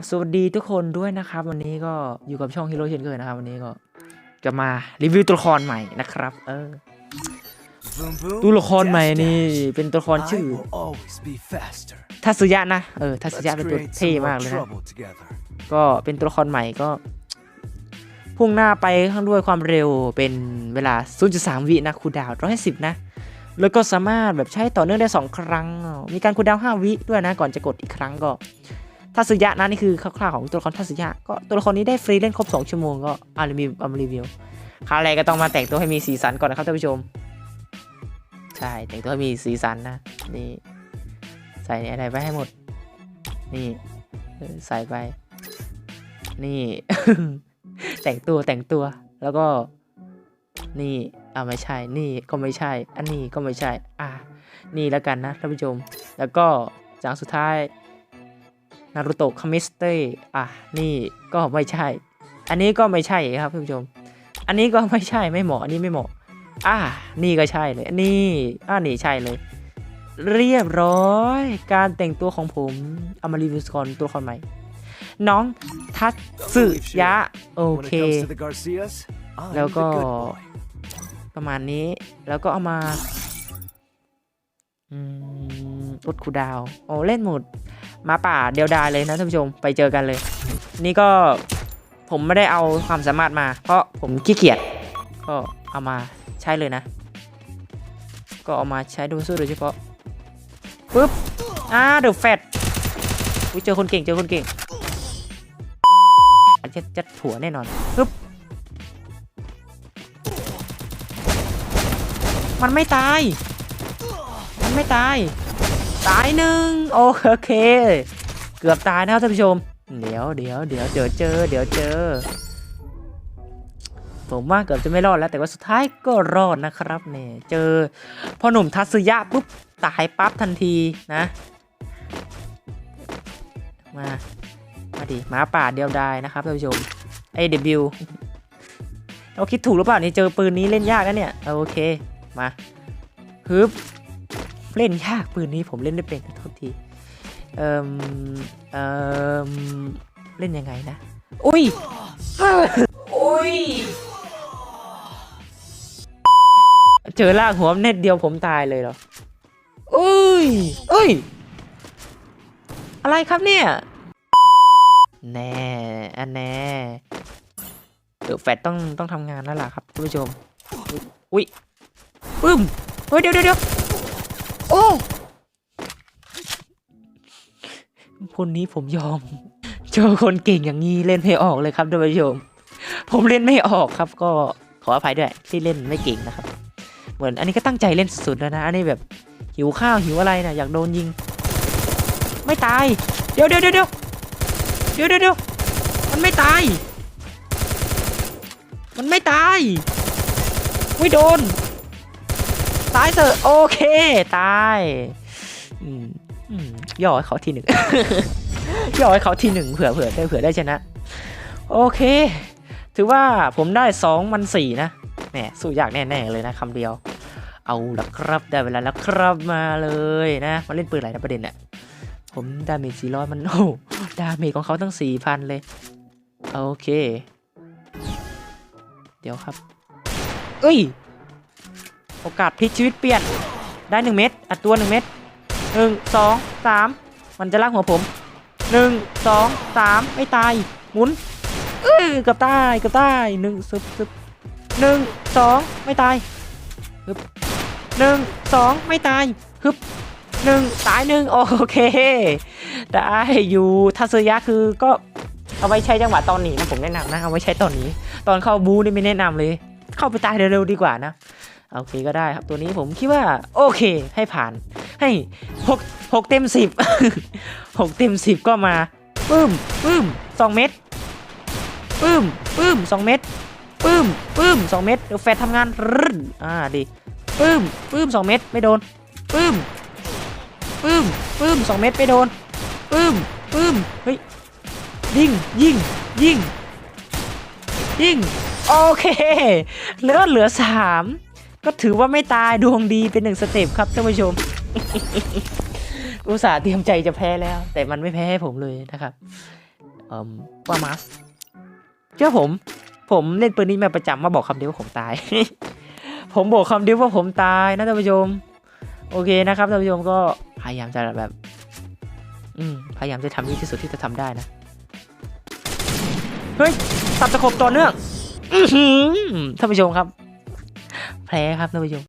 บสวัสดีทุกคนด้วยนะครับ วันนี้ก็อยู่กับช่องฮีโร่เช่นเคยนะครับ วันนี้ก็จะมารีวิวตัวละครใหม่นะครับ เออตัวละครใหม่นี่เป็นตัวละครชื่อทัศยะนะเออทัศยะเป็นตัวเท่มากเลยนะก็เป็นตัวละครใหม่ก็พุ่งหน้าไปข้างด้วยความเร็วเป็นเวลา 0.3 วินะคูดาวน์110นะ แล้วก็สามารถแบบใช้ต่อเนื่องได้ 2 ครั้ง มีการคูดาว 5 วิด้วยนะ ก่อนจะกดอีกครั้งก็ ทัศยะนะนี่คือคร่าวๆของตัวละครทัศยะก็ตัวละครนี้ได้ฟรีเล่นครบ 2 ชั่วโมงก็อ่ารีวิวอามรีวิวคราวแรก็ต้องมาแต่งตัวให้มีสีสันก่อนนะครับท่านผู้ชม ใช่แต่งตัวให้มีสีสันนะนี่ใส่อะไรไปให้หมด นี่ใส่ไป นี่ แต่งตัวแต่งตัวแล้วก็ นี่อ่าไม่ใช่ นี่ก็ไม่ใช่ อันนี้ก็ไม่ใช่ อะนี่แล้วกันนะท่านผู้ชม แล้วก็จากสุดท้าย นารูโตะคามิสเตอะนี่ก็ไม่ใช่ อันนี้ก็ไม่ใช่ครับท่านผู้ชม อันนี้ก็ไม่ใช่ไม่เหมาะอันนี้ไม่เหมาะอะนี่ก็ใช่เลยนนี้อะนี่ใช่เลย เรียบร้อย การแต่งตัวของผมเอามารีวิวก่อนตัวครใหม่ น้องทัตสึยะ โอเค แล้วก็ประมาณนี้แล้วก็เอามา อืมอุดคูดาวโอ้เล่นหมด มาป่าเดียวดายเลยนะท่านผู้ชมไปเจอกันเลย นี่ก็ผมไม่ได้เอาความสามารถมา เพราะผมขี้เกียจก็เอามาใช้เลยนะ ก็เอามาใช้ดูสู้โดยเฉพาะปึ๊บอ่าเดือะแฟตเจอคนเก่งเจอคนเก่งจะจะผัวแน่นอนปึ๊บมันไม่ตาย มันไม่ตาย ตายหนึ่งโอเค เกือบตายนะครับท่านผู้ชม เดี๋ยวเดี๋ยวเดี๋ยวเดี๋ยวเจอ เดี๋ยวเจอ ผมว่าเกือบจะไม่รอดแล้วแต่ว่าสุดท้ายก็รอดนะครับเนี่ยเจอพ่อหนุ่มทัศยะปุ๊บตายปั๊บทันทีนะ มา มาดิหมาป่าเดียวดายนะครับท่านผู้ชม AW เราคิดถูกหรือเปล่านี่เจอปืนนี้เล่นยากนะเนี่ยโอเคมาฮึบ เล่นยากปืนนี้ผมเล่นได้เป็นโทษทีเอ่มเอ่มเล่นยังไงนะ อุ้ยอุ้ย เจอลากหัวเน็ตเดียวผมตายเลยเหรออุ้ยอุ้ย อะไรครับเนี่ย แน่อันแน่เดอะแฟตต้องต้องทำงานแล้วล่ะครับท่านผู้ชม อุ้ยปึ้ม เฮ้ยเดี๋ยวเดี๋ยวเดี๋ยว โอ้ คนนี้ผมยอม เจอคนเก่งอย่างนี้เล่นไม่ออกเลยครับท่านผู้ชม ผมเล่นไม่ออกครับก็ขออภัยด้วยที่เล่นไม่เก่งนะครับ เหมือนอันนี้ก็ตั้งใจเล่นสุดๆแล้วนะ อันนี้แบบหิวข้าวหิวอะไรนะอยากโดนยิง ไม่ตาย เดี๋ยวเดี๋ยวเดี๋ยวเดี๋ยวเดี๋ยวเดี๋ยวเดี๋ยวมันไม่ตาย มันไม่ตาย ไม่โดน ตายเถอะโอเค ตายย่อให้เขาทีหนึ่งย่อให้เขาทีหนึ่งเผื่อเผื่อได้เผื่อได้ชนะ โอเค ถือว่าผมได้สองมันสี่นะแหมสู้ยากแน่ๆเลยนะคำเดียว เอาละครับได้เวลาแล้วครับมาเลยนะมาเล่นปืนอะไรนะประเด็นเนี่ยผมดาเมจสี่ร้อยมันโอ้ดาเมจของเขาตั้งสี่พันเลย โอเค เดี๋ยวครับ เอ้ย โอกาสพลิกชีวิตเปลี่ยน ได้หนึ่งเม็ดอัดตัวหนึ่งเม็ดหนึ่งสองสามมันจะลากหัวผมหนึ่งสองสามไม่ตายหมุนเอ้ยเกือบตายเกือบตายหนึ่งซึบซึบหนึ่งสองไม่ตายฮึบหนึ่งสองไม่ตายฮึบหนึ่งตายหนึ่งโอเคได้อยู่ทัศยะคือก็เอาไว้ใช้จังหวะตอนหนีนะผมแนะนำนะเอาไว้ใช้ตอนนี้ ตอนเข้าบูนี่ไม่แนะนำเลย เข้าไปตายเร็วๆดีกว่านะ โอเคก็ได้ครับตัวนี้ผมคิดว่าโอเคให้ผ่านให้หกหกเต็มสิบหกเต็มสิบก็มาปึ้มปึ้มสองเม็ดปึ้มปึ้มสองเม็ดปึ้มปึ้มสองเม็ดเดี๋ยวแฟร์ทำงานรึอ่าดีปึ้มปึ้มสองเม็ดไม่โดนปึ้มปึ้มปึ้มสองเม็ดไม่โดนปึ้มปึ้มเฮ้ยยิงยิงยิงยิงโอเคเหลือเหลือสาม ก็ถือว่าไม่ตายดวงดีเป็นหนึ่งสเต็ปครับท่านผู้ชม อุตส่าห์เตรียมใจจะแพ้แล้ว แต่มันไม่แพ้ให้ผมเลยนะครับเอ่อว่ามัสเชื่อผม ผมเล่นปืนนี้มาประจำมาบอกคำเดียวว่าผมตาย ผมบอกคำเดียวว่าผมตายนะท่านผู้ชม โอเคนะครับท่านผู้ชมก็พยายามจะแบบ อืมพยายามจะทำดีที่สุดที่จะทำได้นะ เฮ้ยสับตะขบต่อเนื่องท่านผู้ชมครับ แผลครับท่านผู้ชม